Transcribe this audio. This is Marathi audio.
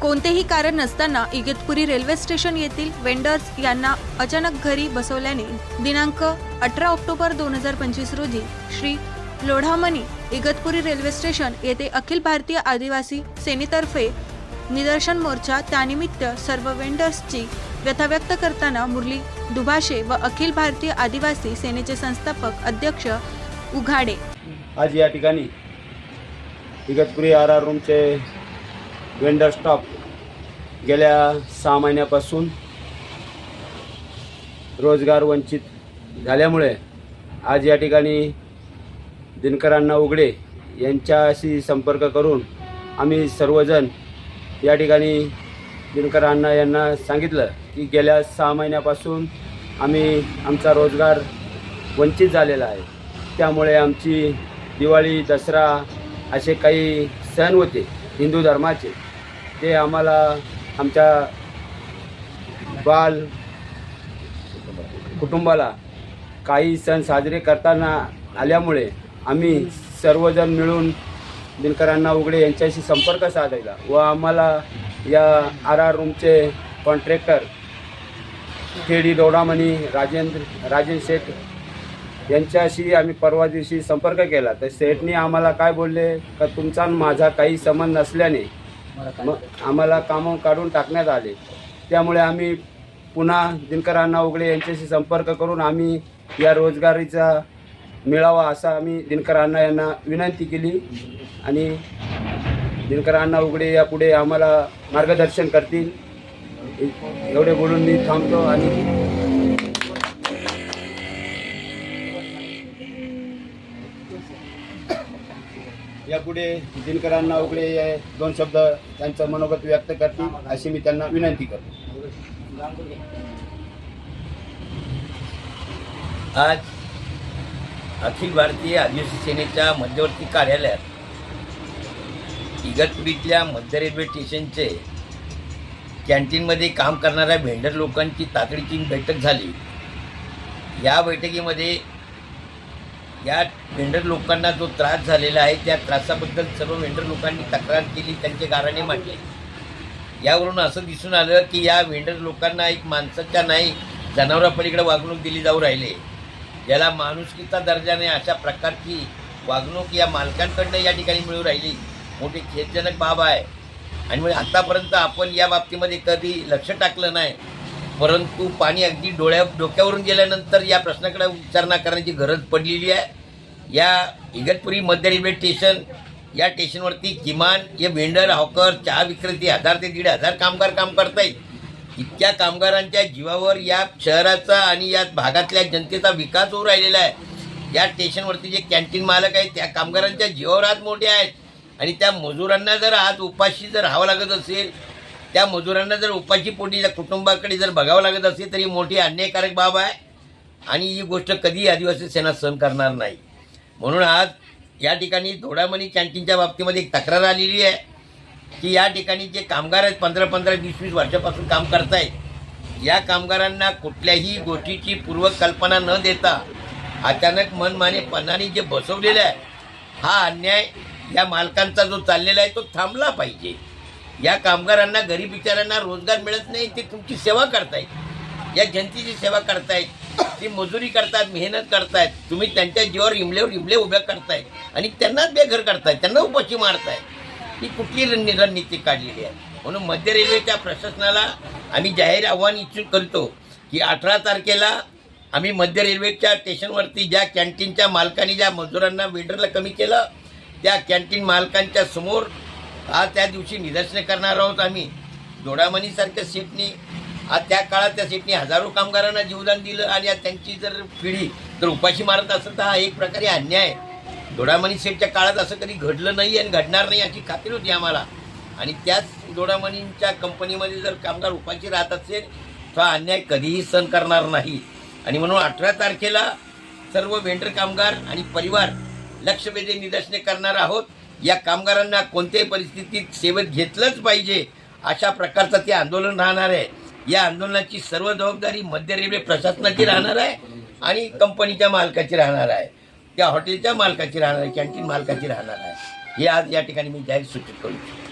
कोणतेही कारण नसताना इगतपुरी रेल्वे स्टेशन येथील वेंडर्स यांना अचानक घरी बसवल्याने दिनांक अठरा ऑक्टोबर दोन हजार पंचवीस रोजी श्री लोढामणी इगतपुरी रेल्वे स्टेशन येथे अखिल भारतीय आदिवासी सेनेतर्फे निदर्शन मोर्चा त्यानिमित्त सर्व वेंडर्सची व्यथा व्यक्त करताना मुरली दुभाषे व अखिल भारतीय आदिवासी सेनेचे संस्थापक अध्यक्ष उघाडे. आज या ठिकाणी इगतपुरी आर आर रूमचे वेंडर स्टॉप गेल्या सहा महिन्यापासून रोजगार वंचित झाल्यामुळे आज या ठिकाणी दिनकरांना उघडे यांच्याशी संपर्क करून आम्ही सर्वजण या ठिकाणी दिनकर अण्णा यांना सांगितलं की गेल्या सहा महिन्यापासून आम्ही आमचा रोजगार वंचित झालेला आहे. त्यामुळे आमची दिवाळी दसरा असे काही सण होते हिंदू धर्माचे. ते आम्हाला आमच्या बाल कुटुंबाला काही सण साजरे करताना आल्यामुळे आम्ही सर्वजण मिळून दिनकरांना उघडे यांच्याशी संपर्क साधायला व आम्हाला या आर आर रूमचे contractor K D Dodamani Rajendra Rajendra Sheth यांच्याशी आम्ही परवा दिवशी संपर्क केला. तर शेठनी आम्हाला काय बोलले? का तुमचा आणि माझा काही संबंध नसल्याने मग आम्हाला कामं काढून टाकण्यात आले. त्यामुळे आम्ही पुन्हा दिनकरांना उघडे यांच्याशी संपर्क करून आम्ही या रोजगारीचा मिळावा असा आम्ही दिनकरांना यांना विनंती केली. आणि दिनकरांना उघडे यापुढे आम्हाला मार्गदर्शन करतील. एवढे बोलून मी थांबतो आणि यापुढे दिनकरांना उघडे दोन शब्द त्यांचं मनोगत व्यक्त करतील अशी मी त्यांना विनंती करतो. आज अखिल भारतीय आदिवासी सेनेच्या मध्यवर्ती कार्यालयात इगतपुरीतल्या मध्य रेल्वे स्टेशनचे कॅन्टीनमध्ये काम करणाऱ्या भेंडर लोकांची तातडीची बैठक झाली. या बैठकीमध्ये या वेंडर लोकांना जो त्रास झालेला आहे त्या त्रासाबद्दल सर्व वेंडर लोकांनी तक्रार केली त्यांचे गाराणे मांडले. यावरून असं दिसून आलं की या वेंडर लोकांना एक माणसाच्या नाही जनावरापलीकडे वागणूक दिली जाऊ राहिले. याला माणुसकीचा दर्जा नाही अशा प्रकारची वागणूक या मालकांकडनं या ठिकाणी मिळू राहिली. मोठी खेदजनक बाब आहे. आणि म्हणजे आतापर्यंत आपण या बाबतीमध्ये कधी लक्ष टाकलं नाही. परंतु पाणी अगदी डोळ्या डोक्यावरून गेल्यानंतर या प्रश्नाकडे विचारणा करण्याची गरज पडलेली आहे. या इगतपुरी मध्य रेल्वे स्टेशन या स्टेशनवरती किमान हे वेंडर हॉकर चहा विक्रेते हजार ते दीड हजार कामगार काम करतायत. इतक्या कामगारांच्या जीवावर या शहराचा आणि या भागातल्या जनतेचा विकास होऊ राहिलेला आहे. या स्टेशनवरती जे कॅन्टीन मालक आहेत त्या कामगारांच्या जीवावर आज मोठे आहेत. आणि त्या मजुरांना जर आज उपाशी जर राहावं लागत असेल त्या मजुरांना जर उपाशी पोटी कुटुंबाकडे जर बघावं लागत असेल तरी मोठी अन्यायकारक बाब आहे. आणि ही गोष्ट कधी आदिवासी सेना सहन करणार नाही. म्हणून आज या ठिकाणी धोडामणी कॅन्टीनच्या बाबतीमध्ये एक तक्रार आलेली आहे की या ठिकाणी जे कामगार आहेत पंधरा पंधरा वीस वीस वर्षापासून काम करतायत या कामगारांना कुठल्याही गोष्टीची पूर्वकल्पना न देता अचानक मनमानेपणाने जे बसवलेलं आहे हा अन्याय या मालकांचा जो चाललेला आहे तो थांबला पाहिजे. या कामगारांना गरीब बिचाऱ्यांना रोजगार मिळत नाही ते तुमची सेवा करतायत. या जनतेची सेवा करतायत ती मजुरी करतात मेहनत करतायत तुम्ही त्यांच्या जीवावर इमलेवर इमले उभ्या करताय आणि त्यांनाच बेघर करताय त्यांना उपाशी मारताय ही कुठली रण- रणनीती काढलेली आहे? म्हणून मध्य रेल्वेच्या प्रशासनाला आम्ही जाहीर आव्हान इच्छुक करतो की अठरा तारखेला आम्ही मध्य रेल्वेच्या स्टेशनवरती ज्या कॅन्टीनच्या मालकाने ज्या मजुरांना वेडरला कमी केलं त्या कॅन्टीन मालकांच्या समोर आज त्या दिवशी निदर्शने करणार आहोत आम्ही. दोडामणीसारख्या सीटनी आज त्या काळात त्या सीटनी हजारो कामगारांना जीवदान दिलं आणि आज त्यांची जर पिढी जर उपाशी मारत असेल तर हा एक प्रकारे अन्याय. आहे दोडामणी सेटच्या काळात असं कधी घडलं नाही आणि घडणार नाही याची खात्री होती आम्हाला. आणि त्याच दोडामणींच्या कंपनीमध्ये जर कामगार उपाशी राहत असेल तर हा अन्याय कधीही सहन करणार नाही. आणि म्हणून अठरा तारखेला सर्व वेंडर कामगार आणि परिवार लक्षवेधी निदर्शने करणार आहोत. या कामगारांना कोणत्याही परिस्थितीत सेवेत घेतलंच पाहिजे अशा प्रकारचं ते आंदोलन राहणार आहे. या आंदोलनाची सर्व जबाबदारी मध्य रेल्वे प्रशासनाची राहणार आहे आणि कंपनीच्या मालकाची राहणार आहे. त्या हॉटेलच्या मालकाची राहणार आहे कॅन्टीन मालकाची राहणार आहे. हे आज या ठिकाणी मी जाहीर सूचित करू इच्छितो.